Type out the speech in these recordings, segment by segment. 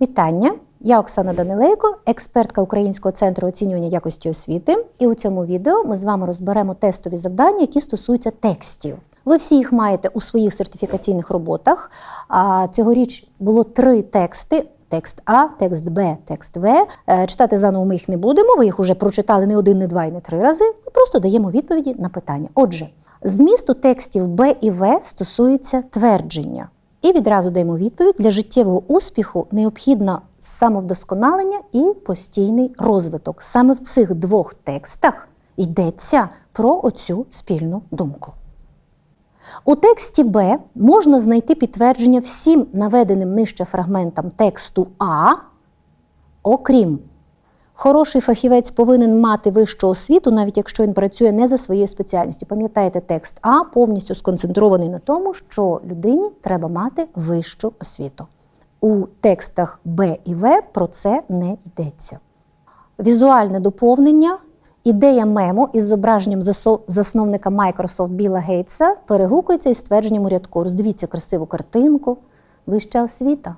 Вітання! Я Оксана Данилейко, експертка Українського центру оцінювання якості освіти. І у цьому відео ми з вами розберемо тестові завдання, які стосуються текстів. Ви всі їх маєте у своїх сертифікаційних роботах. Цьогоріч було три тексти. Текст А, текст Б, текст В. Е, Читати заново ми їх не будемо. Ви їх вже прочитали не один, не два і не три рази. Ми просто даємо відповіді на питання. Отже, змісту текстів Б і В стосується твердження. І відразу даємо відповідь для життєвого успіху необхідно самовдосконалення і постійний розвиток. Саме в цих двох текстах йдеться про оцю спільну думку. У тексті Б можна знайти підтвердження всім наведеним нижче фрагментам тексту А, окрім Хороший фахівець повинен мати вищу освіту, навіть якщо він працює не за своєю спеціальністю. Пам'ятаєте, текст А повністю сконцентрований на тому, що людині треба мати вищу освіту. У текстах Б і В про це не йдеться. Візуальне доповнення. Ідея мему із зображенням засновника Microsoft Біла Гейтса перегукується із ствердженням у рядку. Роздивіться красиву картинку. Вища освіта?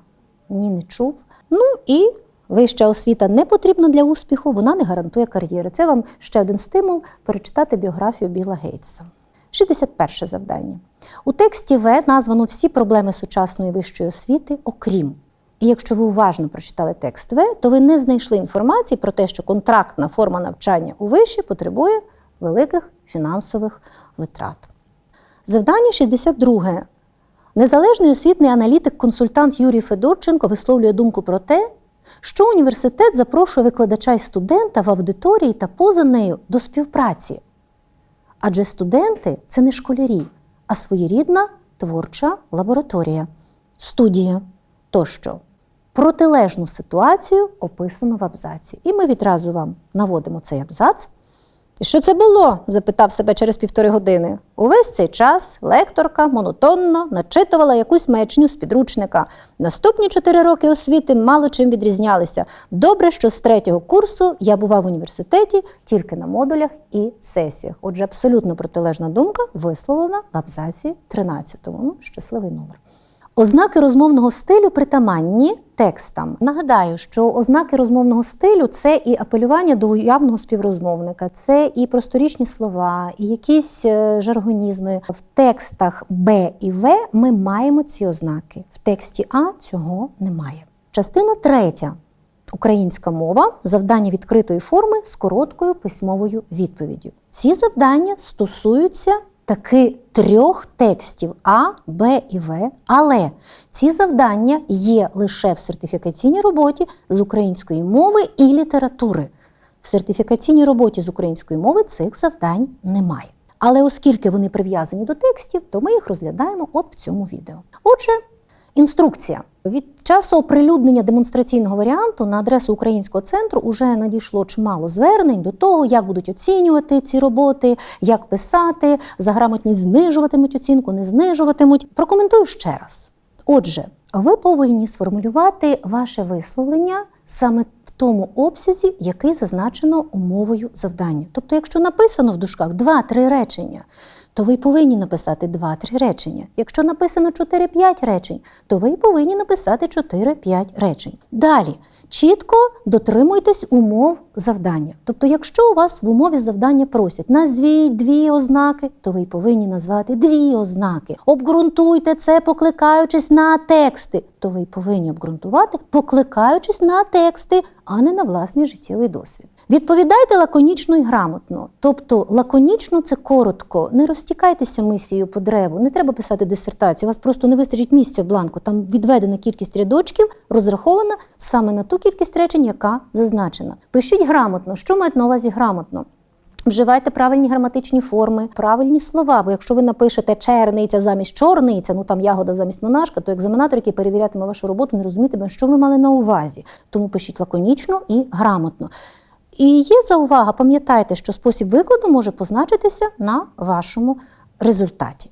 Ні, не чув. Ну і вища освіта не потрібна для успіху, вона не гарантує кар'єри. Це вам ще один стимул перечитати біографію Біла Гейтса. 61 завдання. У тексті В названо всі проблеми сучасної вищої освіти, окрім. І якщо ви уважно прочитали текст В, то ви не знайшли інформації про те, що контрактна форма навчання у виші потребує великих фінансових витрат. Завдання 62. Незалежний освітний аналітик-консультант Юрій Федорченко висловлює думку про те, що університет запрошує викладача і студента в аудиторії та поза нею до співпраці. Адже студенти це не школярі, а своєрідна творча лабораторія, студія тощо. Протилежну ситуацію описано в абзаці. І ми відразу вам наводимо цей абзац. І що це було? запитав себе через півтори години. Увесь цей час лекторка монотонно начитувала якусь маячню з підручника. Наступні чотири роки освіти мало чим відрізнялися. Добре, що з третього курсу я бував в університеті тільки на модулях і сесіях. Отже, абсолютно протилежна думка висловлена в абзаці 13. Ну, щасливий номер. Ознаки розмовного стилю притаманні текстам. Нагадаю, що ознаки розмовного стилю це і апелювання до уявного співрозмовника, це і просторічні слова, і якісь е, жаргонізми. В текстах Б і В ми маємо ці ознаки. В тексті А цього немає. Частина третя. Українська мова завдання відкритої форми з короткою письмовою відповіддю. Ці завдання стосуються таки трьох текстів А, Б і В, але ці завдання є лише в сертифікаційній роботі з української мови і літератури. В сертифікаційній роботі з української мови цих завдань немає. Але оскільки вони прив'язані до текстів, то ми їх розглядаємо от в цьому відео. Отже, Інструкція від часу оприлюднення демонстраційного варіанту на адресу українського центру вже надійшло чимало звернень до того, як будуть оцінювати ці роботи, як писати, за грамотність знижуватимуть оцінку, не знижуватимуть. Прокоментую ще раз. Отже, ви повинні сформулювати ваше висловлення саме в тому обсязі, який зазначено умовою завдання. Тобто, якщо написано в дужках 2-3 речення, то ви повинні написати 2-3 речення. Якщо написано 4-5 речень, то ви повинні написати 4-5 речень. Далі чітко дотримуйтесь умов завдання. Тобто, якщо у вас в умові завдання просять назвіть дві ознаки, то ви повинні назвати дві ознаки. Обґрунтуйте це, покликаючись на тексти, то ви повинні обґрунтувати, покликаючись на тексти, а не на власний життєвий досвід. Відповідайте лаконічно і грамотно. Тобто лаконічно це коротко. Не розтікайтеся мисією по древу. Не треба писати дисертацію. У вас просто не вистачить місця в бланку. Там відведена кількість рядочків, розрахована саме на ту кількість речень, яка зазначена. Пишіть грамотно. Що мають на увазі грамотно? Вживайте правильні граматичні форми, правильні слова. Бо якщо ви напишете черниця замість чорниця, ну там ягода замість монашка, то екзаменатор, який перевірятиме вашу роботу, не розумітиме, що ви мали на увазі. Тому пишіть лаконічно і грамотно. І є заувага, пам'ятайте, що спосіб викладу може позначитися на вашому результаті.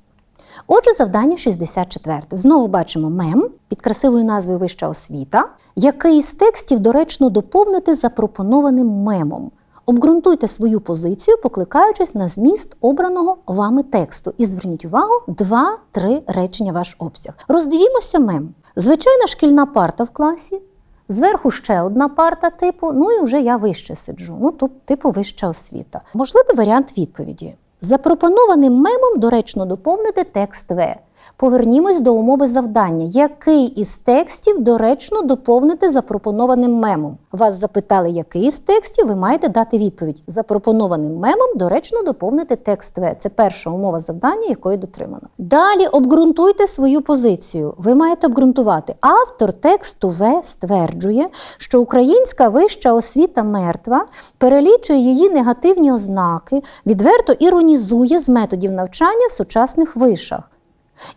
Отже, завдання 64. Знову бачимо мем під красивою назвою Вища освіта, який з текстів доречно доповнити запропонованим мемом. Обґрунтуйте свою позицію, покликаючись на зміст обраного вами тексту. І зверніть увагу, два-три речення ваш обсяг. Роздивімося мем. Звичайна шкільна парта в класі, зверху ще одна парта типу, ну і вже я вище сиджу. Ну, тут типу вища освіта. Можливий варіант відповіді. Запропонованим мемом доречно доповнити текст В. Повернімось до умови завдання. Який із текстів доречно доповнити запропонованим мемом? Вас запитали, який із текстів, ви маєте дати відповідь. Запропонованим мемом доречно доповнити текст В. Це перша умова завдання, якої дотримано. Далі обґрунтуйте свою позицію. Ви маєте обґрунтувати. Автор тексту В стверджує, що українська вища освіта мертва, перелічує її негативні ознаки, відверто іронізує з методів навчання в сучасних вишах.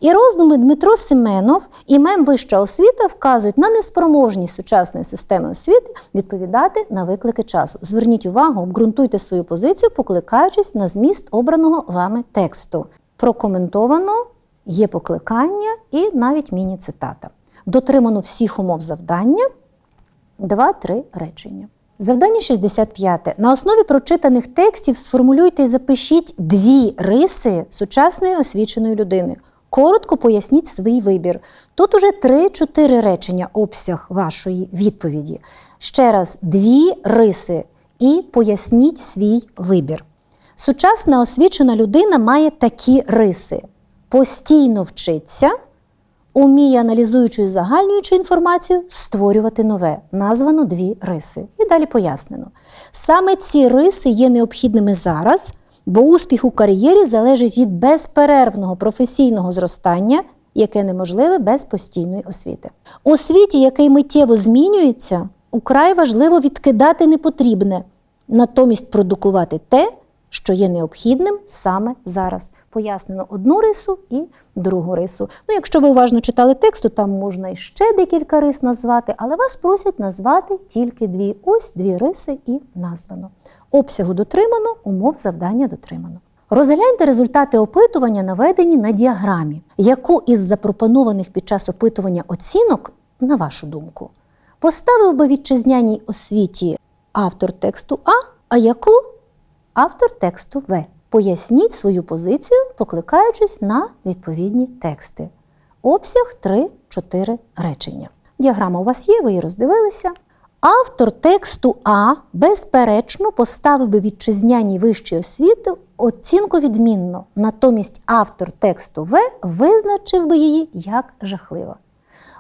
І роздуми Дмитро Семенов і мем Вища освіта вказують на неспроможність сучасної системи освіти відповідати на виклики часу. Зверніть увагу, обґрунтуйте свою позицію, покликаючись на зміст обраного вами тексту. Прокоментовано є покликання і навіть міні-цитата. Дотримано всіх умов завдання. Два-три речення. Завдання 65. На основі прочитаних текстів сформулюйте і запишіть дві риси сучасної освіченої людини. Коротко поясніть свій вибір. Тут уже 3-4 речення обсяг вашої відповіді. Ще раз, дві риси і поясніть свій вибір. Сучасна освічена людина має такі риси: постійно вчиться, уміє, аналізуючи і загальнюючи інформацію, створювати нове. Названо дві риси. І далі пояснено. Саме ці риси є необхідними зараз, бо успіх у кар'єрі залежить від безперервного професійного зростання, яке неможливе без постійної освіти. У світі, який миттєво змінюється, украй важливо відкидати непотрібне, натомість продукувати те, що є необхідним саме зараз. Пояснено одну рису і другу рису. Ну, якщо ви уважно читали текст, то там можна іще декілька рис назвати, але вас просять назвати тільки дві. Ось дві риси і названо. Обсягу дотримано, умов завдання дотримано. Розгляньте результати опитування, наведені на діаграмі, яку із запропонованих під час опитування оцінок, на вашу думку, поставив би вітчизняній освіті автор тексту А, а яку автор тексту В. Поясніть свою позицію, покликаючись на відповідні тексти. Обсяг 3-4 речення. Діаграма у вас є, ви її роздивилися. Автор тексту А безперечно поставив би вітчизняній вищій освіти оцінку відмінно. Натомість автор тексту В визначив би її як жахлива.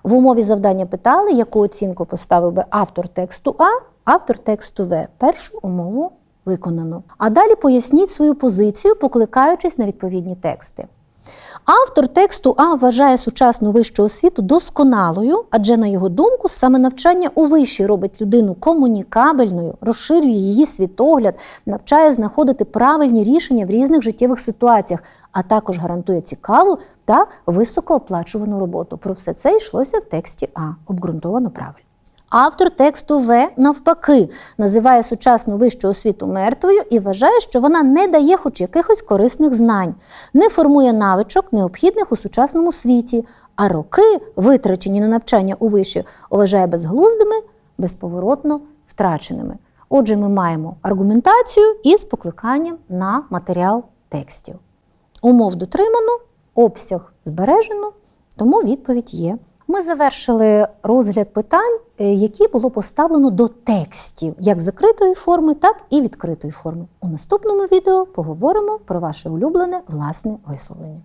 В умові завдання питали, яку оцінку поставив би автор тексту А, автор тексту В. Першу умову виконано. А далі поясніть свою позицію, покликаючись на відповідні тексти. Автор тексту А вважає сучасну вищу освіту досконалою, адже, на його думку, саме навчання у виші робить людину комунікабельною, розширює її світогляд, навчає знаходити правильні рішення в різних життєвих ситуаціях, а також гарантує цікаву та високооплачувану роботу. Про все це йшлося в тексті А, обґрунтовано правильно. Автор тексту В навпаки називає сучасну вищу освіту мертвою і вважає, що вона не дає хоч якихось корисних знань, не формує навичок, необхідних у сучасному світі, а роки, витрачені на навчання у виші, вважає безглуздими, безповоротно втраченими. Отже, ми маємо аргументацію із покликанням на матеріал текстів. Умов дотримано, обсяг збережено, тому відповідь є. Ми завершили розгляд питань, е, які було поставлено до текстів, як закритої форми, так і відкритої форми. У наступному відео поговоримо про ваше улюблене власне висловлення.